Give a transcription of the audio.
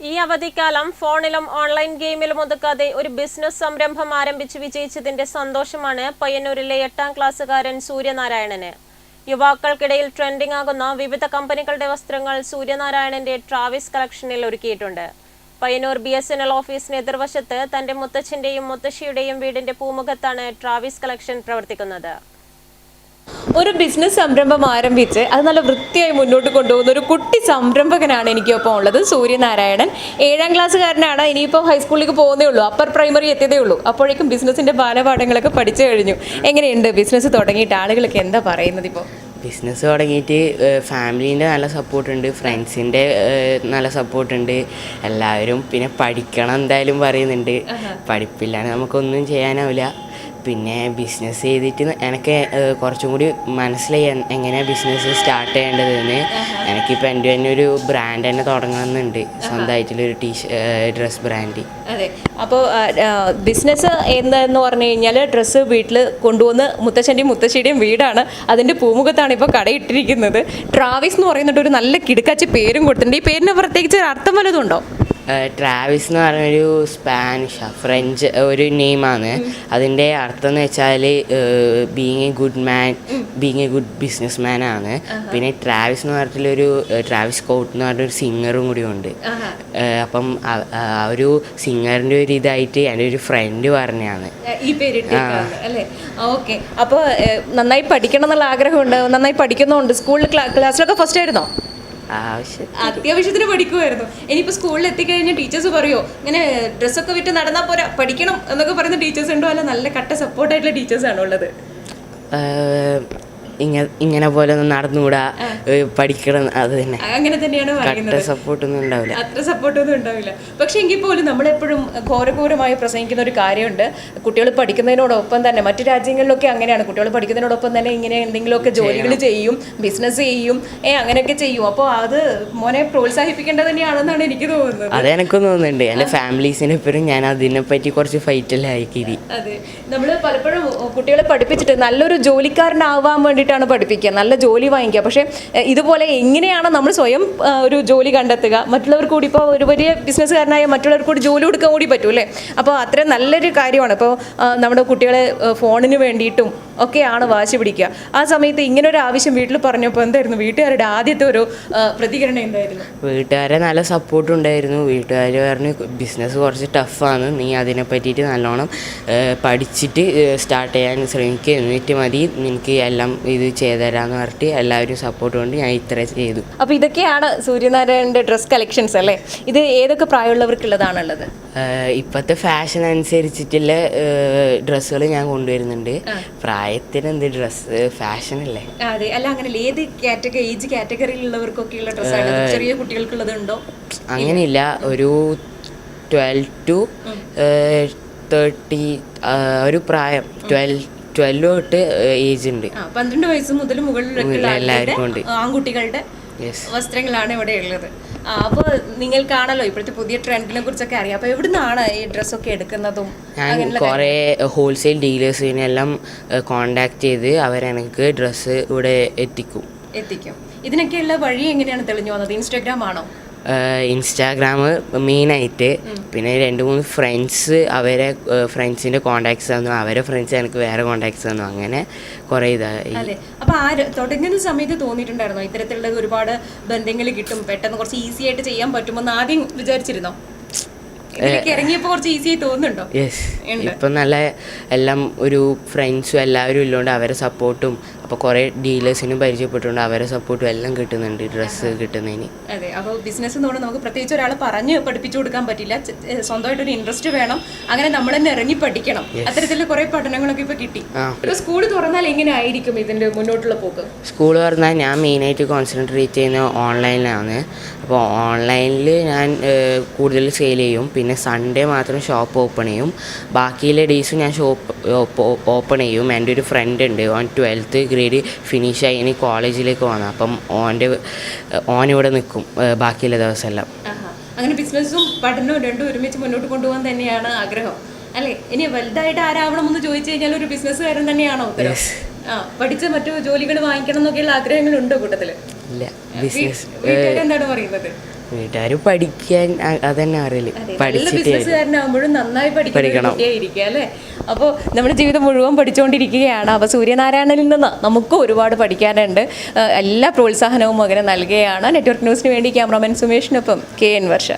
ഈ അവധിക്കാലം ഫോണിലും ഓൺലൈൻ ഗെയിമിലും ഒതുക്കാതെ ഒരു ബിസിനസ് സംരംഭം ആരംഭിച്ച് വിജയിച്ചതിന്റെ സന്തോഷമാണ് പയ്യന്നൂരിലെ എട്ടാം ക്ലാസ്സുകാരൻ സൂര്യനാരായണന്. യുവാക്കൾക്കിടയിൽ ട്രെൻഡിംഗ് ആകുന്ന വിവിധ കമ്പനികളുടെ വസ്ത്രങ്ങൾ സൂര്യനാരായണന്റെ ട്രാവിസ് കളക്ഷനിൽ ഒരുക്കിയിട്ടുണ്ട്. Payyanur B S N L ഓഫീസിന് എതിർവശത്ത് തന്റെ മുത്തച്ഛന്റെയും മുത്തശ്ശിയുടെയും വീടിന്റെ പൂമുഖത്താണ് ട്രാവിസ് കളക്ഷൻ പ്രവർത്തിക്കുന്നത്. ഒരു ബിസിനസ് സംരംഭം ആരംഭിച്ച് അത് നല്ല വൃത്തിയായി മുന്നോട്ട് കൊണ്ടുപോകുന്ന ഒരു കുട്ടി സംരംഭകനാണ് എനിക്കൊപ്പം ഉള്ളത് സൂര്യനാരായണൻ. ഏഴാം ക്ലാസ്സുകാരനാണ്. ഇനിയിപ്പോൾ ഹൈസ്കൂളിലേക്ക് പോകുന്നേ ഉള്ളൂ. അപ്പർ പ്രൈമറി എത്തിയതേ ഉള്ളൂ. അപ്പോഴേക്കും ബിസിനസിന്റെ ബാലപാഠങ്ങളൊക്കെ പഠിച്ചു കഴിഞ്ഞു. എങ്ങനെയുണ്ട് ബിസിനസ് തുടങ്ങിയിട്ട്? ആളുകളൊക്കെ എന്താ പറയുന്നത് ഇപ്പോൾ ബിസിനസ് തുടങ്ങിയിട്ട് ഫാമിലീന്റെ നല്ല സപ്പോർട്ടുണ്ട് ഫ്രണ്ട്സിന്റെ നല്ല സപ്പോർട്ടുണ്ട് എല്ലാവരും പിന്നെ പഠിക്കണം എന്തായാലും പറയുന്നുണ്ട്. പഠിപ്പില്ലാണ്ട് നമുക്കൊന്നും ചെയ്യാനാവില്ല. പിന്നെ ബിസിനസ് ചെയ്തിട്ട് എനിക്ക് കുറച്ചും കൂടി മനസ്സിലായി എങ്ങനെയാണ് ബിസിനസ് സ്റ്റാർട്ട് ചെയ്യേണ്ടതെന്ന്. എനിക്കിപ്പോൾ എന്റെ തന്നെ ഒരു ബ്രാൻഡ് തന്നെ തുടങ്ങണമെന്നുണ്ട് സ്വന്തമായിട്ടുള്ളൊരു ടീ ഡ്രസ് ബ്രാൻഡ് അതെ. അപ്പോൾ ബിസിനസ് എന്താന്ന് പറഞ്ഞു കഴിഞ്ഞാൽ ഡ്രസ്സ് വീട്ടിൽ കൊണ്ടുവന്ന് മുത്തശ്ശന്റെയും മുത്തശ്ശിയുടെയും വീടാണ്. അതിന്റെ പൂമുഖത്താണ് ഇപ്പോൾ കടയിട്ടിരിക്കുന്നത്. ട്രാവിസ് എന്ന് പറയുന്നിട്ട് ഒരു നല്ല കിടുക്കാച്ച് പേരും കൊടുത്തിട്ടുണ്ട്. ഈ പേരിന് പ്രത്യേകിച്ച് ഒരു അർത്ഥം വല്ലതും ഉണ്ടോ? ട്രാവിസ് എന്ന് പറഞ്ഞൊരു സ്പാനിഷ് ഫ്രഞ്ച് ഒരു നെയിമാണ് അതിന്റെ അർത്ഥം എന്ന് വെച്ചാൽ being a good man being a good business man ആണ്. പിന്നെ ട്രാവിസ് എന്ന് പറഞ്ഞിട്ടുള്ളൊരു ട്രാവിസ് കോട്ട് എന്ന് പറഞ്ഞൊരു സിംഗറും കൂടി ഉണ്ട് അപ്പം ഒരു സിംഗറിന്റെ ഒരു ഇതായിട്ട് എന്റെ ഒരു ഫ്രണ്ട് പറഞ്ഞാണ് ഈ പേര് ഓക്കെ അപ്പോൾ നന്നായി പഠിക്കണം എന്നുള്ള ആഗ്രഹമുണ്ട് നന്നായി പഠിക്കുന്നുണ്ട് സ്കൂളിൽ ക്ലാസ്സിലൊക്കെ ഫസ്റ്റ് ആയിരുന്നോ? അത്യാവശ്യത്തിന് പഠിക്കുമായിരുന്നു ഇനിയിപ്പോ സ്കൂളിൽ എത്തിക്കഴിഞ്ഞ ടീച്ചേഴ്സ് പറയോ ഇങ്ങനെ ഡ്രസ്സൊക്കെ വിട്ട് നടന്നാൽ പോരാ പഠിക്കണം എന്നൊക്കെ പറയുന്ന ടീച്ചേഴ്സ് ഉണ്ടോ? അല്ല നല്ല കട്ട സപ്പോർട്ടായിട്ടുള്ള ടീച്ചേഴ്സാണോ ഉള്ളത്? ഇങ്ങനെ ഇങ്ങനെ പോലെ ഒന്നും നടന്നുകൂടാ പഠിക്കണം അത് തന്നെ. അങ്ങനെ തന്നെയാണ് പറയുന്നത്. സപ്പോർട്ടൊന്നും ഉണ്ടാവില്ല. അത്ര സപ്പോർട്ടൊന്നും ഉണ്ടാവില്ല. പക്ഷെ എങ്കിൽ പോലും നമ്മളെപ്പോഴും ഘോരഘോരമായി പ്രസംഗിക്കുന്ന ഒരു കാര്യമുണ്ട്. കുട്ടികൾ പഠിക്കുന്നതിനോടൊപ്പം തന്നെ മറ്റു രാജ്യങ്ങളിലൊക്കെ അങ്ങനെയാണ്. കുട്ടികൾ പഠിക്കുന്നതിനോടൊപ്പം തന്നെ ഇങ്ങനെ എന്തെങ്കിലുമൊക്കെ ജോലികൾ ചെയ്യും ബിസിനസ് ചെയ്യും ഏ അങ്ങനെയൊക്കെ ചെയ്യും. അപ്പോൾ അത് മോനെ പ്രോത്സാഹിപ്പിക്കേണ്ടത് തന്നെയാണെന്നാണ് എനിക്ക് തോന്നുന്നത്. അത് എനിക്കും തോന്നുന്നുണ്ട്. എന്റെ ഫാമിലീസിനെ എപ്പോഴും ഞാൻ അതിനെപ്പറ്റി കുറച്ച് ഫൈറ്റെല്ലാം ആയിക്കിരി. അതെ. നമ്മൾ പലപ്പോഴും കുട്ടികളെ പഠിപ്പിച്ചിട്ട് നല്ലൊരു ജോലിക്കാരനാവാൻ വേണ്ടിയിട്ടാണ് പഠിപ്പിക്കുക. നല്ല ജോലി വാങ്ങിക്കുക. പക്ഷേ ഇതുപോലെ എങ്ങനെയാണ് നമ്മൾ സ്വയം ഒരു ജോലി കണ്ടെത്തുക? മറ്റുള്ളവർ കൂടി ഇപ്പോൾ ഒരു വലിയ ബിസിനസ്സുകാരനായ മറ്റുള്ളവർ കൂടി ജോലി കൊടുക്കാൻ കൂടി പറ്റും അല്ലേ? അപ്പോൾ അത്രയും നല്ലൊരു കാര്യമാണ്. ഇപ്പോൾ നമ്മുടെ കുട്ടികളെ ഫോണിന് വേണ്ടിയിട്ടും ഒക്കെയാണ് വാശി പിടിക്കുക. ആ സമയത്ത് ഇങ്ങനെ ഒരു ആവശ്യം വീട്ടിൽ പറഞ്ഞപ്പോൾ എന്തായിരുന്നു? വീട്ടുകാരുടെ ആദ്യത്തെ ഒരു പ്രതികരണം എന്തായിരുന്നു? വീട്ടുകാരെ നല്ല സപ്പോർട്ട് ഉണ്ടായിരുന്നു. വീട്ടുകാർ പറഞ്ഞു ബിസിനസ് കുറച്ച് ടഫാണ് നീ അതിനെ പറ്റിയിട്ട് നല്ലോണം പഠിച്ചിട്ട് സ്റ്റാർട്ട് ചെയ്യാൻ ശ്രമിക്കുക എന്നിട്ട് മതി. നിനക്ക് എല്ലാം ഇത് ചെയ്തുതരാമെന്ന് പറഞ്ഞിട്ട് എല്ലാവരും സപ്പോർട്ട് കൊണ്ട് ഞാൻ ഇത്ര ചെയ്തു. അപ്പോൾ ഇതൊക്കെയാണ് സൂര്യനാരായണന്റെ ഡ്രസ് കളക്ഷൻസ് അല്ലേ? ഇത് ഏതൊക്കെ പ്രായമുള്ളവർക്കുള്ളതാണുള്ളത്? ഇപ്പത്തെ ഇപ്പോഴത്തെ ഫാഷൻ അനുസരിച്ചിട്ടുള്ള ഡ്രസ്സുകൾ ഞാൻ കൊണ്ടുവരുന്നുണ്ട്. പ്രായത്തിന് എന്ത് ഡ്രസ്സ് ഫാഷൻ അല്ലേ? അതെ. അല്ല അങ്ങനെ ഏത് കാറ്റഗറി ഏജ് കാറ്റഗറിയിലുള്ളവർക്കൊക്കെയുള്ള ഡ്രസ്സാണ് ചെറിയ കുട്ടികൾക്കുള്ളത് ഉണ്ടോ അങ്ങനെയില്ല. ഒരു ട്വൽവ് ടു തേർട്ടി ഒരു പ്രായം. ട്വൽവ് ട്വൽവ് തൊട്ട് ഏജ് ഉണ്ട്. പന്ത്രണ്ട് വയസ്സ് മുതൽ മുകളിലുള്ള എല്ലാവർക്കും ആൺകുട്ടികളുടെ വസ്ത്രങ്ങളാണ് ഇവിടെ ഉള്ളത്. അപ്പോൾ നിങ്ങൾക്കാണല്ലോ ഇപ്പോഴത്തെ പുതിയ ട്രെൻഡിനെ കുറിച്ചൊക്കെ അറിയാം. അപ്പോൾ എവിടുന്നാണ് ഈ ഡ്രസ്സൊക്കെ എടുക്കുന്നതും ഞാൻ കുറേ ഹോൾസെയിൽ ഡീലേഴ്സിനെല്ലാം കോണ്ടാക്ട് ചെയ്ത് അവരെനിക്ക് ഡ്രസ്സ് ഇവിടെ എത്തിക്കും. എത്തിക്കും. ഇതിനൊക്കെയുള്ള വഴി എങ്ങനെയാണ് തെളിഞ്ഞു വന്നത്? ഇൻസ്റ്റാഗ്രാം ആണോ? ഇൻസ്റ്റാഗ്രാം മെയിനായിട്ട്. പിന്നെ രണ്ട് മൂന്ന് ഫ്രണ്ട്സ് അവരെ ഫ്രണ്ട്സിന്റെ കോണ്ടാക്ട്സ് തന്നു. അവരെ ഫ്രണ്ട്സ് എനിക്ക് വേറെ കോണ്ടാക്ട്സ് തന്നു. അങ്ങനെ കുറേ ഇതായി അപ്പോൾ അപ്പൊ ആ തുടങ്ങുന്ന സമയത്ത് തോന്നിയിട്ടുണ്ടായിരുന്നോ? ഇത്തരത്തിലുള്ള ഒരുപാട് ബന്ധങ്ങൾ കിട്ടും. പെട്ടെന്ന് കുറച്ച് ഈസി ആയിട്ട് ചെയ്യാൻ പറ്റുമെന്ന് ആദ്യം വിചാരിച്ചിരുന്നോ? യെസ് ഇപ്പം നല്ല എല്ലാം ഒരു ഫ്രണ്ട്സും എല്ലാവരും ഉള്ളതുകൊണ്ട് അവരെ സപ്പോർട്ടും അപ്പോൾ കുറേ ഡീലേഴ്സിനും പരിചയപ്പെട്ടുകൊണ്ട് അവരെ സപ്പോർട്ടും എല്ലാം കിട്ടുന്നുണ്ട്. ഡ്രസ്സ് കിട്ടുന്നതിന്. അതെ. അപ്പോൾ ബിസിനസ് എന്ന് പറഞ്ഞാൽ നമുക്ക് പ്രത്യേകിച്ച് ഒരാൾ പറഞ്ഞ് പഠിപ്പിച്ചു കൊടുക്കാൻ പറ്റില്ല. സ്വന്തമായിട്ട് ഒരു സ്വന്തമായിട്ടൊരു ഇൻട്രസ്റ്റ് വേണം. അങ്ങനെ നമ്മൾ തന്നെ ഇറങ്ങി പഠിക്കണം. അത്തരത്തിൽ കുറെ പഠനങ്ങളൊക്കെ ഇപ്പൊ കിട്ടി. സ്കൂൾ തുറന്നാൽ എങ്ങനെ ആയിരിക്കും ഇതിന്റെ മുന്നോട്ടുള്ള പോക്ക്? സ്കൂൾ തുറന്നാൽ ഞാൻ മെയിനായിട്ട് കോൺസെൻട്രേറ്റ് ചെയ്യുന്നത് ഓൺലൈനിലാണ് അപ്പോൾ ഓൺലൈനിൽ ഞാൻ കൂടുതൽ സെയിൽ ചെയ്യും. പിന്നെ സൺഡേ മാത്രം ഷോപ്പ് ഓപ്പൺ ചെയ്യും. ബാക്കിയുള്ള ഡേയ്സ് ഞാൻ ഷോപ്പ് ഓപ്പൺ ചെയ്യും. എന്റെ ഒരു ഫ്രണ്ട് ഉണ്ട്. ഓൻ ട്വൽത്ത് ഗ്രേഡ് ഫിനിഷ് ആയി. ഇനി കോളേജിലേക്ക് വന്നു. അപ്പം ഓന്റെ ഓൻ ഇവിടെ നിൽക്കും. ബാക്കിയുള്ള ദിവസമെല്ലാം. അങ്ങനെ ബിസിനസ്സും പഠനവും രണ്ടും ഒരുമിച്ച് മുന്നോട്ട് കൊണ്ടുപോകാൻ തന്നെയാണ് ആഗ്രഹം. അല്ലെ? ഇനി വലുതായിട്ട് ആരാവണമെന്ന് ചോദിച്ചു കഴിഞ്ഞാൽ ഒരു ബിസിനസ്സുകാരൻ തന്നെയാണോ ആ പഠിച്ച മറ്റു ജോലികൾ വാങ്ങിക്കണം എന്നൊക്കെയുള്ള ആഗ്രഹങ്ങളുണ്ടോ കൂട്ടത്തിൽ. എന്താണ് പറയുന്നത്? വീട്ടുകാർ പഠിക്കാൻ അതന്നെ അറിയില്ല പഠിച്ചിട്ട് നന്നായി പഠിക്കണം. അപ്പോൾ നമ്മുടെ ജീവിതം മുഴുവൻ പഠിച്ചുകൊണ്ടിരിക്കുകയാണ് അപ്പോൾ സൂര്യനാരായണനിൽ നിന്ന് നമുക്ക് ഒരുപാട് പഠിക്കാനുണ്ട്. എല്ലാ പ്രോത്സാഹനവും മകന് നൽകുകയാണ്. നെറ്റ്വർക്ക് ന്യൂസിന് വേണ്ടി ക്യാമറാമാൻ സുമേഷിനൊപ്പം കെ എൻ വർഷ.